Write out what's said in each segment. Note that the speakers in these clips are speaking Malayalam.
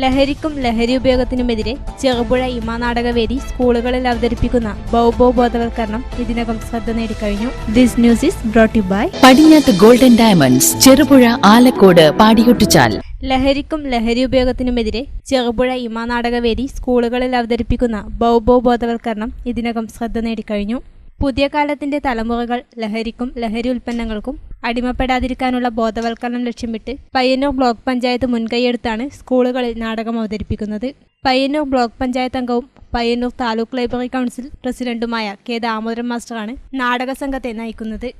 ലഹരിക്കും ലഹരി ഉപയോഗത്തിനുമെതിരെ ചെറുപുഴ ഇമാ നാടകവേദി സ്കൂളുകളിൽ അവതരിപ്പിക്കുന്ന ബൗബോ ബോധവൽക്കരണം ഇതിനകം ശ്രദ്ധ നേടിക്കഴിഞ്ഞു. This news is brought by Padinjath Golden Diamonds Cherupuzha Alakode Padiyottichal. ലഹരിക്കും ലഹരി ഉപയോഗത്തിനുമെതിരെ ചെറുപുഴ ഇമാ നാടകവേദി സ്കൂളുകളിൽ അവതരിപ്പിക്കുന്ന ബൗബോ ബോധവൽക്കരണം ഇതിനകം ശ്രദ്ധ നേടിക്കഴിഞ്ഞു. പുതിയ കാലത്തിന്റെ തലമുറകൾ ലഹരിക്കും ലഹരി ഉൽപ്പന്നങ്ങൾക്കും അടിമപ്പെടാതിരിക്കാനുള്ള ബോധവൽക്കരണം ലക്ഷ്യമിട്ട് പയ്യന്നൂർ ബ്ലോക്ക് പഞ്ചായത്ത് മുൻകൈയെടുത്താണ് സ്കൂളുകളിൽ നാടകം അവതരിപ്പിക്കുന്നത്. പയ്യന്നൂർ ബ്ലോക്ക് പഞ്ചായത്ത് അംഗവും പയ്യന്നൂർ താലൂക്ക് ലൈബ്രറി കൗൺസിൽ പ്രസിഡന്റുമായ കെ ദാമോദരൻ മാസ്റ്ററാണ് നാടക സംഘത്തെ നയിക്കുന്നത്.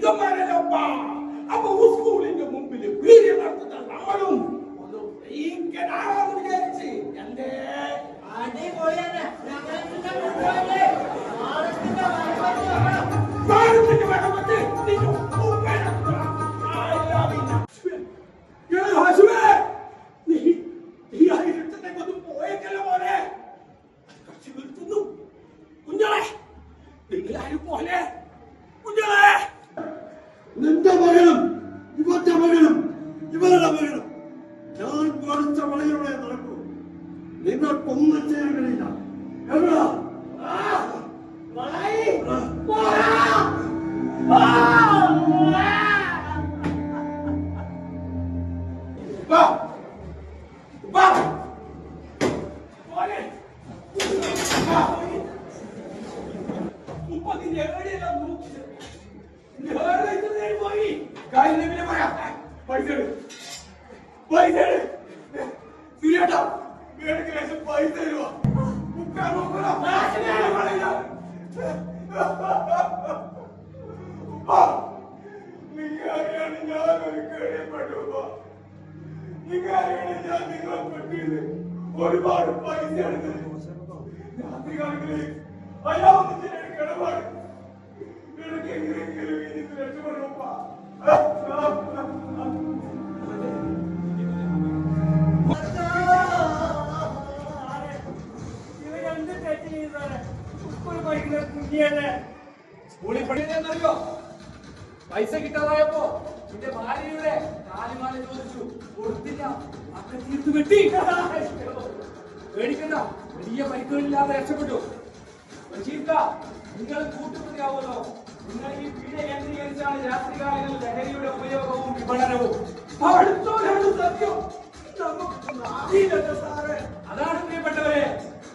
இங்க பாருங்கப்பா அப்ப உஸ்கூல் இங்க முன்பில் வீரியத்தை நம்மளும் മകനും ഇവന്റെ മകനും ഇവരുടെ മകനും ഞാൻ കാണിച്ച വളയിലൂടെ നടക്കൂ നിങ്ങൾക്കൊന്നും ചെയ്യാൻ കഴിയില്ല. എവിടാ? വാ. വാ. പോയി പൈസ. പൈസ പൈസ ഒരുപാട് പൈസ എടുത്തത് രാത്രി കാലങ്ങളിൽ അയാൾ കിടപാട് എനിക്ക് എങ്ങനെയെങ്കിലും എനിക്ക് രക്ഷപ്പെടും സ്കൂളിൽ പഠിക്കുന്നറിയോ പൈസ കിട്ടാതായപ്പോ എന്റെ ഭാര്യയുടെ കാലിമാല ചോദിച്ചു കൊടുത്തില്ല അത്ര തീർത്തു വെട്ടി. പേടിക്കണ്ട വലിയ പരിക്കുകളില്ലാതെ രക്ഷപ്പെട്ടു. നിങ്ങൾ കൂട്ടുപ്രതിയാവുമല്ലോ നിങ്ങൾ ഈ പീഡ കേന്ദ്രീകരിച്ചാണ് രാത്രികാലങ്ങളിൽ ലഹരിയുടെ ഉപയോഗവും വിപണനവും അടുത്തോരാണ് സത്യം അതാണ് പ്രിയപ്പെട്ടവരെ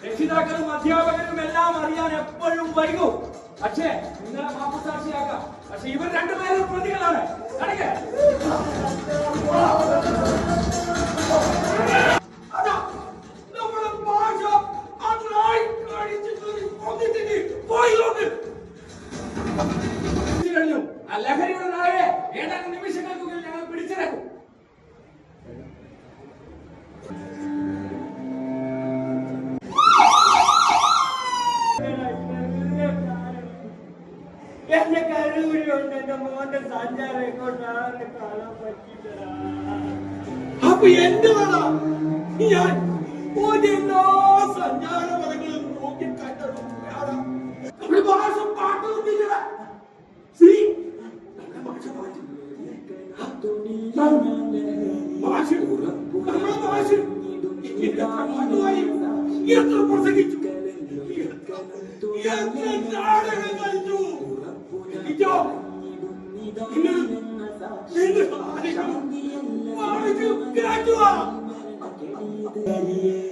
രക്ഷിതാക്കളും അധ്യാപകരും എല്ലാം അറിയാൻ എപ്പോഴും വൈകും പക്ഷേ നിങ്ങളെ മാപ്പുസാക്ഷിയാക്കാം പക്ഷെ ഇവർ രണ്ടുപേരും പ്രതികളാണ് ആ ലഹരിയുടെ നാളെ ഏതാനും നിമിഷങ്ങൾക്കുള്ളിൽ ഞങ്ങൾ പിടിച്ചിറക്കും എന്റെ കരൂരി കൊണ്ട് എന്റെ മോന്റെ സഞ്ചാരം കൊണ്ടാണ് കാണാൻ പറ്റില്ല അപ്പൊ എന്ത് വേണം ഞാൻ ഓന്റെ എത്ര പ്രസംഗിച്ചു? എത്ര നാടകം കളിച്ചു?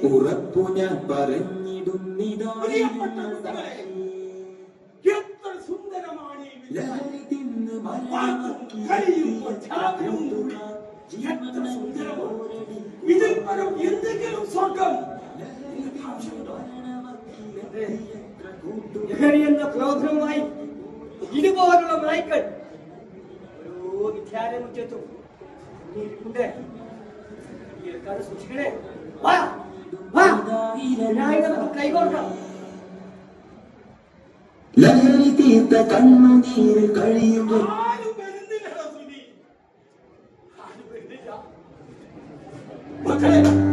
ഉറപ്പു ഞാൻ പറഞ്ഞിടുന്നിതാ എത്ര സുന്ദരമാണ് ഈ എത്ര സുന്ദരമാണ് ഇതിൽ പരം എന്തെങ്കിലും സ്വർഗം എന്ന പ്രോഗ്രാമായി ഇതുപോലുള്ള നായ്ക്കൾ ഓരോ ഇരിപ്പുണ്ട്. കേൾക്കാതെ സൂക്ഷിക്കണേ. വാ വാ. ഇതിനായി നമുക്ക് കൈകോർക്കാം ലഹരി തീർത്ത കണ്ണുനീര് കഴിയുമ്പോൾ か分かれば